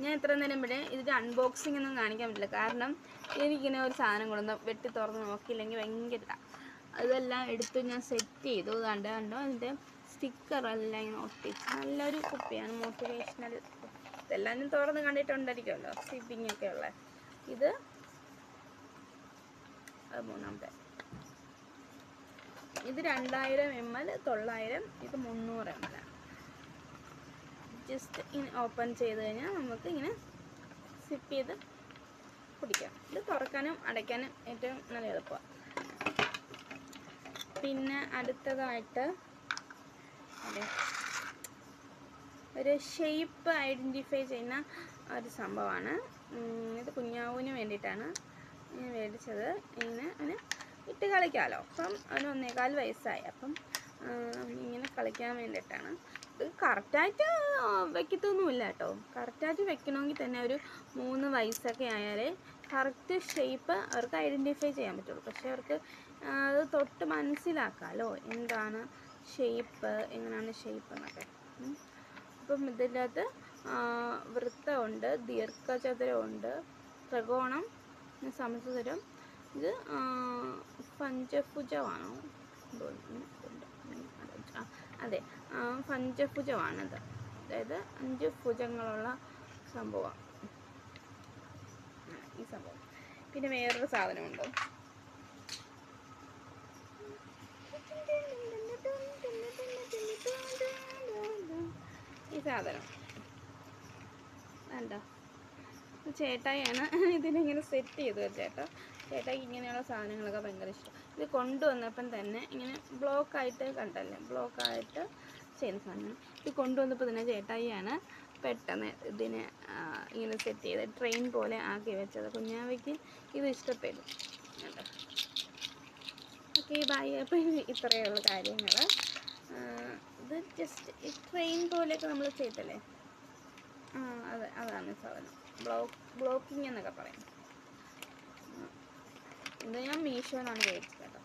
ഞാൻ ഇത്ര നേരം ഇവിടെ ഇതിന്റെ അൺബോക്സിംഗ് ഒന്നും കാണിക്കാൻ പറ്റില്ല. കാരണം എനിക്കിങ്ങനെ ഒരു സാധനം കൊണ്ടുവന്ന് വെട്ടി തുറന്ന് നോക്കിയില്ലെങ്കിൽ ഭയങ്കര. അതെല്ലാം എടുത്ത് ഞാൻ സെറ്റ് ചെയ്തു. കണ്ട് കണ്ടോ? അതിന്റെ സ്റ്റിക്കറെല്ലാം ഇങ്ങനെ ഒട്ടിച്ച് നല്ലൊരു കുപ്പിയാണ്. മോട്ടിവേഷണൽ ഇതെല്ലാം തുറന്ന് കണ്ടിട്ടുണ്ടായിരിക്കുമല്ലോ. സിബിങ് ഒക്കെ ഉള്ള. ഇത് അത് മൂന്നാമത്തെ. ഇത് രണ്ടായിരം എം എൽ തൊള്ളായിരം. ഇത് മുന്നൂറ് ജസ്റ്റ് ഇങ്ങനെ ഓപ്പൺ ചെയ്ത് കഴിഞ്ഞാൽ നമുക്ക് ഇങ്ങനെ സിപ്പ് ചെയ്ത് കുടിക്കാം ഇത് തുറക്കാനും അടയ്ക്കാനും ഏറ്റവും നല്ല എളുപ്പമാണ് പിന്നെ അടുത്തതായിട്ട് ഒരു ഷേപ്പ് ഐഡന്റിഫൈ ചെയ്യുന്ന ഒരു സംഭവമാണ്. ഇത് കുഞ്ഞാവൂന് വേണ്ടിയിട്ടാണ് ഞാൻ മേടിച്ചത്. ഇങ്ങനെ അവന് ഇട്ട് കളിക്കാമല്ലോ അപ്പം അവന് ഒന്നേകാൽ വയസ്സായി. അപ്പം ഇങ്ങനെ കളിക്കാൻ വേണ്ടിയിട്ടാണ്. കറക്റ്റായിട്ട് വെക്കത്തൊന്നുമില്ല കേട്ടോ. കറക്റ്റായിട്ട് വെക്കണമെങ്കിൽ തന്നെ ഒരു മൂന്ന് വയസ്സൊക്കെ ആയാലേ കറക്റ്റ് ഷേപ്പ് അവർക്ക് ഐഡന്റിഫൈ ചെയ്യാൻ പറ്റുള്ളൂ. പക്ഷേ അവർക്ക് അത് തൊട്ട് മനസ്സിലാക്കാമല്ലോ എന്താണ് ഷേപ്പ് എങ്ങനെയാണ് ഷേപ്പ് എന്നൊക്കെ. അപ്പം ഇതിന്റെ അകത്ത് വൃത്തമുണ്ട് ദീർഘചതുരമുണ്ട് ത്രികോണം സമചതുരം. ഇത് പഞ്ചഭുജമാണോ. ഉണ്ട്. അതെ. ആ, അതായത് അഞ്ച് ഭുജങ്ങളുള്ള സംഭവം. ഈ സംഭവം. പിന്നെ വേറൊരു സാധനമുണ്ട്. ഈ സാധനം. വേണ്ട ചേട്ടായിയാണ് ഇതിനിങ്ങനെ സെറ്റ് ചെയ്തു ചേട്ടാ ചേട്ടായി ഇങ്ങനെയുള്ള സാധനങ്ങളൊക്കെ ഭയങ്കര ഇഷ്ടം. ഇത് കൊണ്ടുവന്നപ്പം തന്നെ ഇങ്ങനെ ബ്ലോക്കായിട്ട് കണ്ടല്ലേ ബ്ലോക്കായിട്ട് ചെയ്യുന്ന സാധനമാണ് ഇത് കൊണ്ടുവന്നപ്പോൾ തന്നെ ചേട്ടായിയാണ് പെട്ടെന്ന് ഇതിനെ ഇങ്ങനെ സെറ്റ് ചെയ്ത് ട്രെയിൻ പോലെ ആക്കി വെച്ചത്. കുഞ്ഞാവയ്ക്ക് ഇത് ഇഷ്ടപ്പെടും ഓക്കെ ബൈ അപ്പോൾ ഇത്രയേ ഉള്ളൂ കാര്യങ്ങൾ ഇത് ജസ്റ്റ് ഈ ട്രെയിൻ പോലെയൊക്കെ നമ്മൾ ചെയ്തല്ലേ? ആ അതെ അതാണ് സാധനം. ബ്ലോക്ക് ബ്ലോക്കിംഗ് എന്നൊക്കെ പറയും. ഇത് ഞാൻ മീഷോന്നാണ് മേടിച്ചത് കേട്ടോ